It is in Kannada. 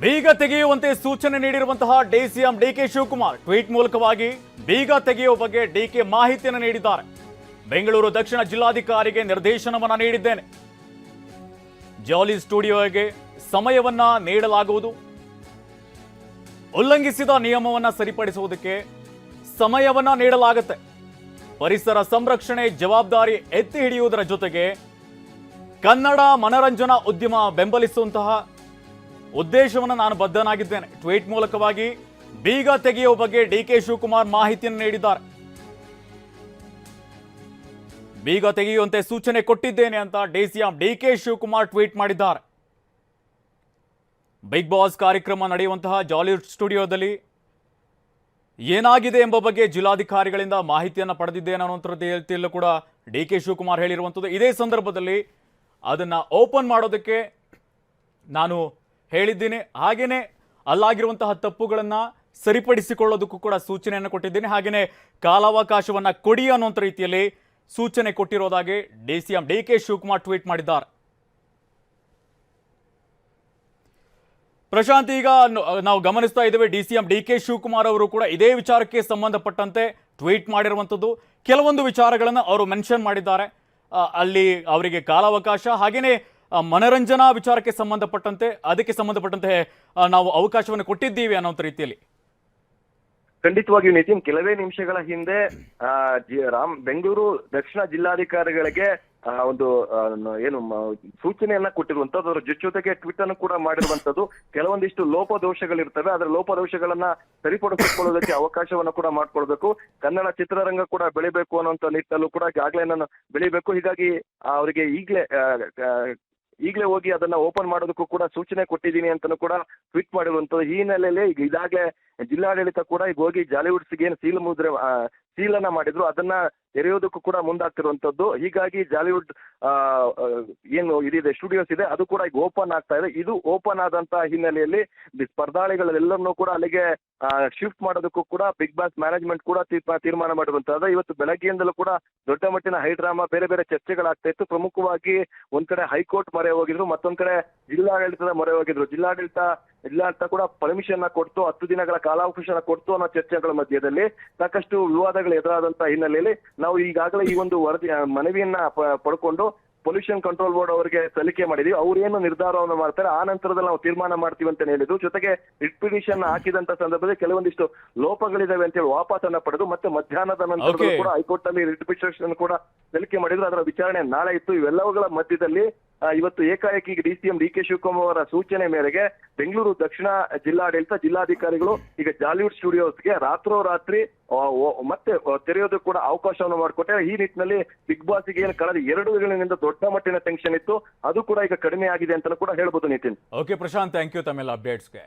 ಬೀಗ ತೆಗೆಯುವಂತೆ ಸೂಚನೆ ನೀಡಿರುವಂತಹ ಡಿಸಿಎಂ ಡಿಕೆ ಶಿವಕುಮಾರ್ ಟ್ವೀಟ್ ಮೂಲಕವಾಗಿ ಬೀಗ ತೆಗೆಯುವ ಬಗ್ಗೆ ಡಿಕೆ ಮಾಹಿತಿಯನ್ನು ನೀಡಿದ್ದಾರೆ. ಬೆಂಗಳೂರು ದಕ್ಷಿಣ ಜಿಲ್ಲಾಧಿಕಾರಿಗೆ ನಿರ್ದೇಶನವನ್ನು ನೀಡಿದ್ದೇನೆ. ಜಾಲಿ ಸ್ಟುಡಿಯೋಗೆ ಸಮಯವನ್ನ ನೀಡಲಾಗುವುದು. ಉಲ್ಲಂಘಿಸಿದ ನಿಯಮವನ್ನು ಸರಿಪಡಿಸುವುದಕ್ಕೆ ಸಮಯವನ್ನ ನೀಡಲಾಗುತ್ತೆ. ಪರಿಸರ ಸಂರಕ್ಷಣೆ ಜವಾಬ್ದಾರಿ ಎತ್ತಿ ಹಿಡಿಯುವುದರ ಜೊತೆಗೆ ಕನ್ನಡ ಮನರಂಜನಾ ಉದ್ಯಮ ಬೆಂಬಲಿಸುವಂತಹ ಉದ್ದೇಶವನ್ನು ನಾನು ಬದ್ಧನಾಗಿದ್ದೇನೆ. ಟ್ವೀಟ್ ಮೂಲಕವಾಗಿ ಬೀಗ ತೆಗೆಯುವ ಬಗ್ಗೆ ಡಿ ಕೆ ಶಿವಕುಮಾರ್ ಮಾಹಿತಿಯನ್ನು ನೀಡಿದ್ದಾರೆ. ಬೀಗ ತೆಗೆಯುವಂತೆ ಸೂಚನೆ ಕೊಟ್ಟಿದ್ದೇನೆ ಅಂತ DCM D K Shivakumar tweet ಮಾಡಿದ್ದಾರೆ. ಬಿಗ್ ಬಾಸ್ ಕಾರ್ಯಕ್ರಮ ನಡೆಯುವಂತಹ ಜಾಲಿವುಡ್ ಸ್ಟುಡಿಯೋದಲ್ಲಿ ಏನಾಗಿದೆ ಎಂಬ ಬಗ್ಗೆ ಜಿಲ್ಲಾಧಿಕಾರಿಗಳಿಂದ ಮಾಹಿತಿಯನ್ನು ಪಡೆದಿದ್ದೇನೆ ಅನ್ನುವಂಥದ್ದು ರೀತಿಯಲ್ಲೂ ಕೂಡ ಡಿ ಕೆ ಶಿವಕುಮಾರ್ ಹೇಳಿರುವಂಥದ್ದು ಇದೇ ಸಂದರ್ಭದಲ್ಲಿ ಅದನ್ನು ಓಪನ್ ಮಾಡೋದಕ್ಕೆ ನಾನು ಹೇಳಿದ್ದೀನಿ. ಹಾಗೆಯೇ ಅಲ್ಲಾಗಿರುವಂತಹ ತಪ್ಪುಗಳನ್ನು ಸರಿಪಡಿಸಿಕೊಳ್ಳೋದಕ್ಕೂ ಕೂಡ ಸೂಚನೆಯನ್ನು ಕೊಟ್ಟಿದ್ದೀನಿ. ಹಾಗೆಯೇ ಕಾಲಾವಕಾಶವನ್ನು ಕೊಡಿ ಅನ್ನುವಂಥ ರೀತಿಯಲ್ಲಿ ಸೂಚನೆ ಕೊಟ್ಟಿರೋದಾಗಿ D C M D K Shivakumar tweet ಮಾಡಿದ್ದಾರೆ. ಪ್ರಶಾಂತ್, ಈಗ ನಾವು ಗಮನಿಸ್ತಾ ಇದ್ದೇವೆ, D C M D K Shivakumar ಅವರು ಕೂಡ ಇದೇ ವಿಚಾರಕ್ಕೆ ಸಂಬಂಧಪಟ್ಟಂತೆ ಟ್ವೀಟ್ ಮಾಡಿರುವಂಥದ್ದು ಕೆಲವೊಂದು ವಿಚಾರಗಳನ್ನು ಅವರು ಮೆನ್ಷನ್ ಮಾಡಿದ್ದಾರೆ. ಅಲ್ಲಿ ಅವರಿಗೆ ಕಾಲಾವಕಾಶ ಹಾಗೆಯೇ ಮನರಂಜನಾ ವಿಚಾರಕ್ಕೆ ಸಂಬಂಧಪಟ್ಟಂತೆ, ಅದಕ್ಕೆ ಸಂಬಂಧಪಟ್ಟಂತೆ ನಾವು ಅವಕಾಶವನ್ನು ಕೊಟ್ಟಿದ್ದೀವಿ ಅನ್ನೋಂಥ ರೀತಿಯಲ್ಲಿ. ಖಂಡಿತವಾಗಿಯೂ ನಿತಿನ್, ಕೆಲವೇ ನಿಮಿಷಗಳ ಹಿಂದೆ ರಾಮ್, ಬೆಂಗಳೂರು ದಕ್ಷಿಣ ಜಿಲ್ಲಾಧಿಕಾರಿಗಳಿಗೆ ಒಂದು ಏನು ಸೂಚನೆಯನ್ನ ಕೊಟ್ಟಿರುವಂತದ್ದು ಅದರ ಜೊತೆ ಜೊತೆಗೆ ಟ್ವಿಟ್ ಅನ್ನು ಕೂಡ ಮಾಡಿರುವಂತದ್ದು ಕೆಲವೊಂದಿಷ್ಟು ಲೋಪದೋಷಗಳಿರ್ತವೆ ಅದರ ಲೋಪದೋಷಗಳನ್ನ ಸರಿಪಡಿಸಿಕೊಳ್ಳೋದಕ್ಕೆ ಅವಕಾಶವನ್ನ ಕೂಡ ಮಾಡ್ಕೊಳ್ಬೇಕು ಕನ್ನಡ ಚಿತ್ರರಂಗ ಕೂಡ ಬೆಳಿಬೇಕು ಅನ್ನೋಂತ ನಿಟ್ಟಲ್ಲೂ ಕೂಡ ಈಗಾಗಲೇ ನಾನು ಬೆಳಿಬೇಕು. ಹೀಗಾಗಿ ಅವರಿಗೆ ಈಗಲೇ ಈಗಲೇ ಹೋಗಿ ಅದನ್ನ ಓಪನ್ ಮಾಡೋದಕ್ಕೂ ಕೂಡ ಸೂಚನೆ ಕೊಟ್ಟಿದ್ದೀನಿ ಅಂತಾನು ಕೂಡ ಟ್ವೀಟ್ ಮಾಡಿರುವಂತದ್ದು ಈ ಹಿನ್ನೆಲೆಯಲ್ಲಿ ಈಗ ಇದಾಗಲೇ ಜಿಲ್ಲಾಡಳಿತ ಕೂಡ ಈಗ ಹೋಗಿ ಜಾಲಿವುಡ್ಸ್ಗೆ ಏನು ಸೀಲ್ ಮುದ್ರೆ ಸೀಲನ್ನ ಮಾಡಿದ್ರು. ಅದನ್ನ ತೆರೆಯೋದಕ್ಕೂ ಕೂಡ ಮುಂದಾಗ್ತಿರುವಂತದ್ದು ಹೀಗಾಗಿ ಜಾಲಿವುಡ್ ಏನು ಇದಿದೆ, ಸ್ಟುಡಿಯೋಸ್ ಇದೆ, ಅದು ಕೂಡ ಈಗ ಓಪನ್ ಆಗ್ತಾ ಇದೆ. ಇದು ಓಪನ್ ಆದಂತಹ ಹಿನ್ನೆಲೆಯಲ್ಲಿ ಸ್ಪರ್ಧಾಳಿಗಳೆಲ್ಲರನ್ನೂ ಕೂಡ ಅಲ್ಲಿಗೆ ಶಿಫ್ಟ್ ಮಾಡೋದಕ್ಕೂ ಕೂಡ ಬಿಗ್ ಬಾಸ್ ಮ್ಯಾನೇಜ್ಮೆಂಟ್ ಕೂಡ ತೀರ್ಮಾನ ಮಾಡಿರುವಂತದ್ದು ಇವತ್ತು ಬೆಳಗ್ಗೆಯಿಂದಲೂ ಕೂಡ ದೊಡ್ಡ ಮಟ್ಟಿನ ಹೈ ಡ್ರಾಮಾ, ಬೇರೆ ಬೇರೆ ಚರ್ಚೆಗಳಾಗ್ತಾ ಇತ್ತು. ಪ್ರಮುಖವಾಗಿ ಒಂದ್ ಕಡೆ ಹೈಕೋರ್ಟ್ ಮೊರೆ ಹೋಗಿದ್ರು, ಮತ್ತೊಂದ್ ಕಡೆ ಜಿಲ್ಲಾಡಳಿತದ ಮೊರೆ ಹೋಗಿದ್ರು. ಜಿಲ್ಲಾಡಳಿತ ಜಿಲ್ಲಾಡಳಿತ ಕೂಡ ಪರ್ಮಿಷನ್ನ ಕೊಡ್ತು, ಹತ್ತು ದಿನಗಳ ಕಾಲಾವಕಾಶ ಕೊಡ್ತು ಅನ್ನೋ ಚರ್ಚೆಗಳ ಮಧ್ಯದಲ್ಲಿ ಸಾಕಷ್ಟು ವಿವಾದಗಳು ಎದುರಾದಂತಹ ಹಿನ್ನೆಲೆಯಲ್ಲಿ ನಾವು ಈಗಾಗಲೇ ಈ ಒಂದು ವರದಿ ಮನವಿಯನ್ನ ಪಡ್ಕೊಂಡು ಪೊಲ್ಯೂಷನ್ ಕಂಟ್ರೋಲ್ ಬೋರ್ಡ್ ಅವರಿಗೆ ಸಲ್ಲಿಕೆ ಮಾಡಿದೀವಿ. ಅವ್ರೇನು ಏನು ನಿರ್ಧಾರವನ್ನು ಮಾಡ್ತಾರೆ ಆ ನಂತರದಲ್ಲಿ ನಾವು ತೀರ್ಮಾನ ಮಾಡ್ತೀವಿ ಅಂತ ಹೇಳಿದ್ರು ಜೊತೆಗೆ ರಿಟ್ ಪಿಟಿಷನ್ ಹಾಕಿದಂತ ಸಂದರ್ಭದಲ್ಲಿ ಕೆಲವೊಂದಿಷ್ಟು ಲೋಪಗಳಿದಾವೆ ಅಂತ ಹೇಳಿ ವಾಪಸನ್ನ ಪಡೆದು ಮತ್ತೆ ಮಧ್ಯಾಹ್ನದ ನಂತರ ಕೂಡ ಹೈಕೋರ್ಟ್ ಅಲ್ಲಿ ರಿಟ್ ಪಿಟಿಷನ್ ಕೂಡ ಸಲ್ಲಿಕೆ ಮಾಡಿದ್ರು. ಅದರ ವಿಚಾರಣೆ ನಾಳೆ ಇತ್ತು. ಇವೆಲ್ಲವುಗಳ ಮಧ್ಯದಲ್ಲಿ ಇವತ್ತು ಏಕಾಏಕಿ D C M D K Shivakumar ಅವರ ಸೂಚನೆ ಮೇರೆಗೆ ಬೆಂಗಳೂರು ದಕ್ಷಿಣ ಜಿಲ್ಲಾಡಳಿತ ಜಿಲ್ಲಾಧಿಕಾರಿಗಳು ಈಗ ಜಾಲಿವುಡ್ ಸ್ಟುಡಿಯೋಸ್ಗೆ ರಾತ್ರೋರಾತ್ರಿ ಮತ್ತೆ ತೆರೆಯೋದು ಕೂಡ ಅವಕಾಶವನ್ನು ಮಾಡಿಕೊಟ್ಟೆ. ಈ ನಿಟ್ಟಿನಲ್ಲಿ ಬಿಗ್ ಬಾಸ್ಗೆ ಏನು ಕಳೆದ ಎರಡು ದಿನಗಳಿಂದ ದೊಡ್ಡ ಮಟ್ಟಿನ ಟೆನ್ಷನ್ ಇತ್ತು. ಅದು ಕೂಡ ಈಗ ಕಡಿಮೆ ಆಗಿದೆ ಅಂತ ಕೂಡ ಹೇಳ್ಬೋದು Nitin. Okay Prashanth thank you ತಮ್ಮೆಲ್ಲ ಅಪ್ಡೇಟ್ಸ್ಗೆ